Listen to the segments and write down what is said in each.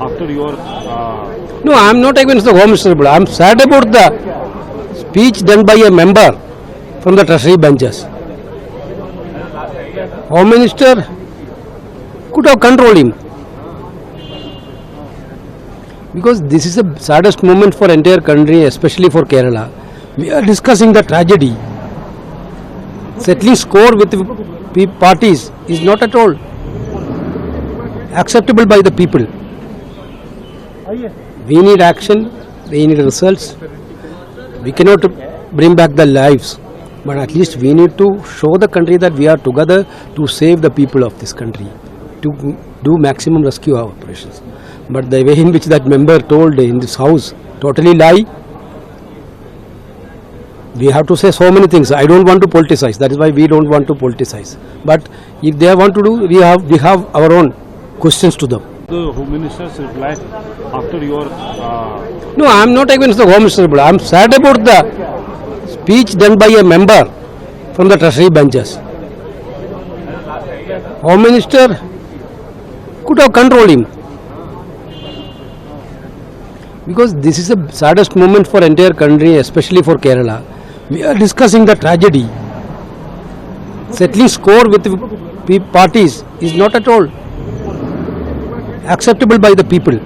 after your uh, No, I am not against the Home Minister, but I am sad about the speech done by a member from the treasury benches. Home Minister could have controlled him. Because this is the saddest moment for entire country, especially for Kerala. We are discussing the tragedy. Settling score with parties is not at all acceptable by the people. We need action, we need results. We cannot bring back the lives, but at least we need to show the country that we are together to save the people of this country, to do maximum rescue operations. But the way in which that member told in this house, totally lie. We have to say so many things. I don't want to politicize. That is why we don't want to politicize. But if they want to do, we have we have our own questions to them. The Home Minister's reply after your uh, No, I am not against the Home Minister, but I am sad about the speech done by a member from the treasury benches. Home Minister could have controlled him. Because this is the saddest moment for entire country, especially for Kerala. We are discussing the tragedy. Settling score with parties is not at all acceptable by the people.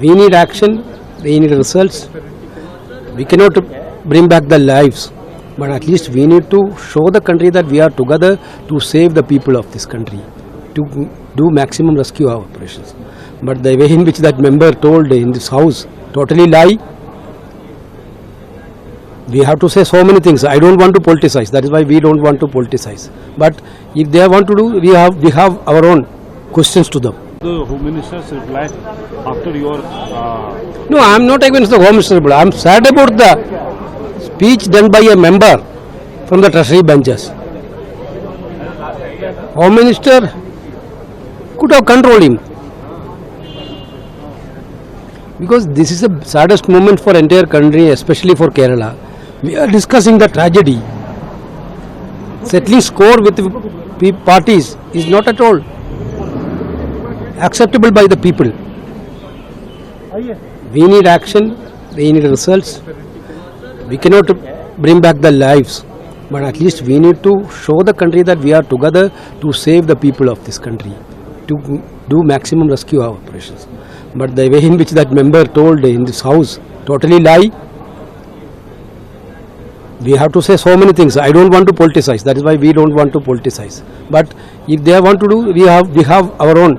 We need action, we need results. We cannot bring back the lives, but at least we need to show the country that we are together to save the people of this country, to do maximum rescue operations. But the way in which that member told in this house, totally lie. We have to say so many things. I don't want to politicize. That is why we don't want to politicize. But if they want to do, we have we have our own questions to them. the Home Minister's reply after your uh, No, I am not against the Home Minister, but I am sad about the speech done by a member from the treasury benches. Home Minister could have controlled him. Because this is the saddest moment for entire country, especially for Kerala. We are discussing the tragedy. Settling score with the parties is not at all acceptable by the people. We need action, we need results. We cannot bring back the lives, but at least we need to show the country that we are together to save the people of this country, to do maximum rescue operations. But the way in which that member told in this house, totally lie. We have to say so many things. I don't want to politicize. That is why we don't want to politicize. But if they want to do, we have we have our own